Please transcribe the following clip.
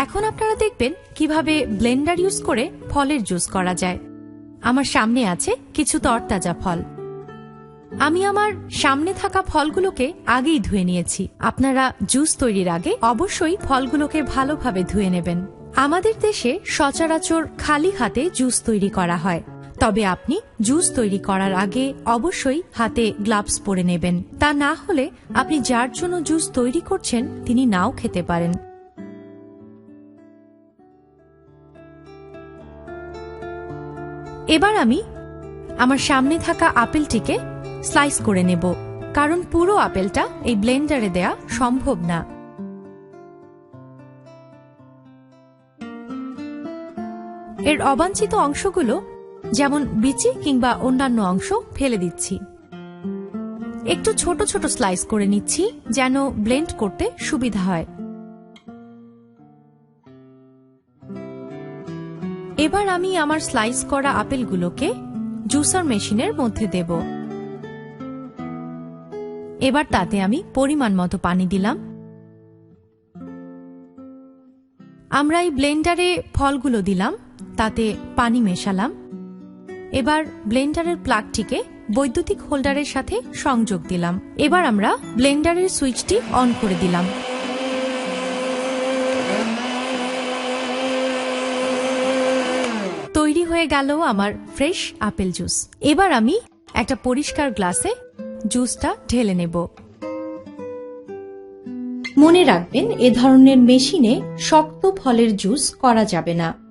এখন আপনারা দেখবেন কীভাবে ব্লেন্ডার ইউজ করে ফলের জুস করা যায়। আমার সামনে আছে কিছু তরতাজা ফল। আমি আমার সামনে থাকা ফলগুলোকে আগেই ধুয়ে নিয়েছি। আপনারা জুস তৈরির আগে অবশ্যই ফলগুলোকে ভালোভাবে ধুয়ে নেবেন। আমাদের দেশে সচরাচর খালি হাতে জুস তৈরি করা হয়। তবে আপনি জুস তৈরি করার আগে অবশ্যই হাতে গ্লাভস পরে নেবেন। তা না হলে আপনি যার জন্য জুস তৈরি করছেন, তিনি নাও খেতে পারেন। এবার আমি আমার সামনে থাকা আপেলটিকে স্লাইস করে নেব, কারণ পুরো আপেলটা এই ব্লেন্ডারে দেয়া সম্ভব না। এর অবাঞ্ছিত অংশগুলো যেমন বিচি কিংবা অন্যান্য অংশ ফেলে দিচ্ছি। একটু ছোট ছোট স্লাইস করে নিচ্ছি যেন ব্লেন্ড করতে সুবিধা হয়। এবার আমি আমার স্লাইস করা আপেলগুলোকে জুসার মেশিনের মধ্যে দেব। এবার তাতে আমি পরিমাণ মতো পানি দিলাম। আমরা এই ব্লেন্ডারে ফলগুলো দিলাম, তাতে পানি মেশালাম। এবার ব্লেন্ডারের প্লাগটিকে বৈদ্যুতিক হোল্ডারের সাথে সংযোগ দিলাম। এবার আমরা ব্লেন্ডারের সুইচটি অন করে দিলাম। তৈরি হয়ে গেল আমার ফ্রেশ আপেল জুস। এবার আমি একটা পরিষ্কার গ্লাসে জুসটা ঢেলে নেব। মনে রাখবেন, এ ধরনের মেশিনে শক্ত ফলের জুস করা যাবে না।